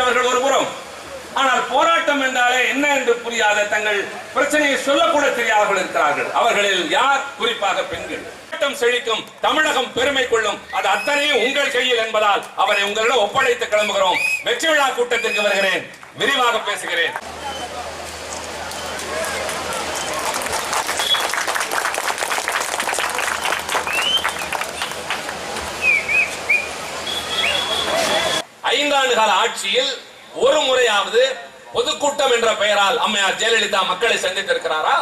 பெற்றவர்கள் ஒருபுறம். ஆனால் போராட்டம் என்றாலே என்ன என்று புரியாத தங்கள் பிரச்சனையை சொல்லக்கூட தெரியாதவர்கள் இருக்கிறார்கள். அவர்களில் யார்? குறிப்பாக பெண்கள். போராட்டம் செழிக்கும் தமிழகம் பெருமை கொள்ளும் அது அத்தனையும் உங்கள் கையில் என்பதால் அவரை உங்களிடம் ஒப்படைத்து கிளம்புகிறோம். வெற்றி விழா கூட்டத்திற்கு வருகிறேன். விரிவாக பேசுகிறேன். ஐந்தாண்டு கால ஆட்சியில் ஒரு முறையாவது பொதுக்கூட்டம் என்ற பெயரால் அம்மையார் ஜெயலலிதா மக்களை சந்தித்திருக்கிறாரா?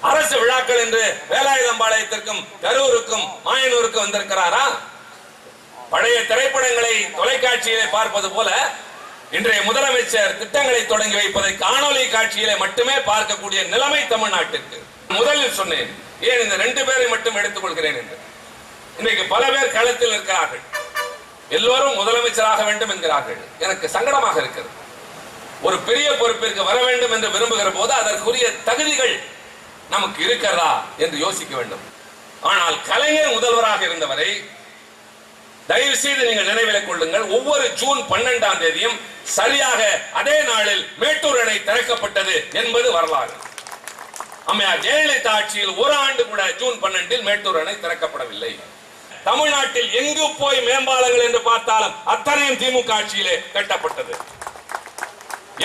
அரசு விழாக்கள் என்று வேலாயுதம்பாளையத்திற்கும் கரூருக்கும் மாயனூருக்கும் வந்திருக்கிறாரா? பழைய திரைப்படங்களை தொலைக்காட்சியிலே பார்ப்பது போல இன்றைய முதலமைச்சர் திட்டங்களை தொடங்கி வைப்பதை காணொலி காட்சியிலே மட்டுமே பார்க்கக்கூடிய நிலைமை தமிழ்நாட்டுக்கு. முதலில் சொன்னேன் ஏன் இந்த ரெண்டு பேரை மட்டும் எடுத்துக் கொள்கிறேன் என்று? இன்னைக்கு பல பேர் களத்தில் இருக்கிறார்கள் எல்லோரும் முதலமைச்சராக வேண்டும் என்கிறார்கள். எனக்கு சங்கடமாக இருக்கிறது. ஒரு பெரிய பொறுப்பிற்கு வர வேண்டும் என்று விரும்புகிற போது அதற்குரிய தகுதிகள் நமக்கு இருக்கிறதா என்று யோசிக்க வேண்டும். ஆனால் கலைஞர் முதல்வராக இருந்தவரை தயவு செய்து நீங்கள் நினைவில் கொள்ளுங்கள் ஒவ்வொரு ஜூன் பன்னெண்டாம் தேதியும் சரியாக அதே நாளில் மேட்டூர் அணை திறக்கப்பட்டது என்பது வரலாறு. அம்மையார் ஜெயலலிதா ஆட்சியில் ஒரு ஆண்டு கூட ஜூன் பன்னெண்டில் மேட்டூர் அணை திறக்கப்படவில்லை. தமிழ்நாட்டில் எங்கு போய் மேம்பாலங்கள் என்று பார்த்தாலும் அத்தனையும் திமுக ஆட்சியிலே கட்டப்பட்டது.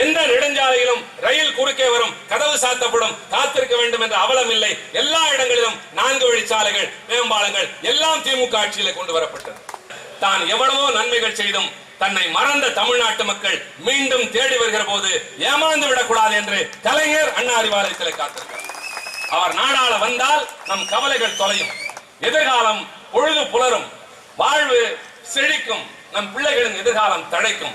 எந்த நெடுஞ்சாலையிலும் ரயில் குறுக்கே வரும் கதவு சாத்தப்படும் காத்திருக்க வேண்டும் என்ற அவலம் இல்லை. எல்லா இடங்களிலும் நான்கு வழிச்சாலைகள் மேம்பாலங்கள் எல்லாம் திமுக ஆட்சியில கொண்டு வரப்பட்டது. தான் எவ்வளவோ நன்மைகள் செய்தும் தன்னை மறந்த தமிழ்நாட்டு மக்கள் மீண்டும் தேடி வருகிற போது ஏமாந்து விடக்கூடாது என்று கலைஞர் அண்ணா அறிவாலயத்தில் காத்திருக்கிறார். அவர் நாடாள வந்தால் நம் கவலைகள் தொலையும். எதிர்காலம் பொழுது புலரும். வாழ்வு செழிக்கும் நம் பிள்ளைகளின் எதிர்காலம் தழைக்கும்.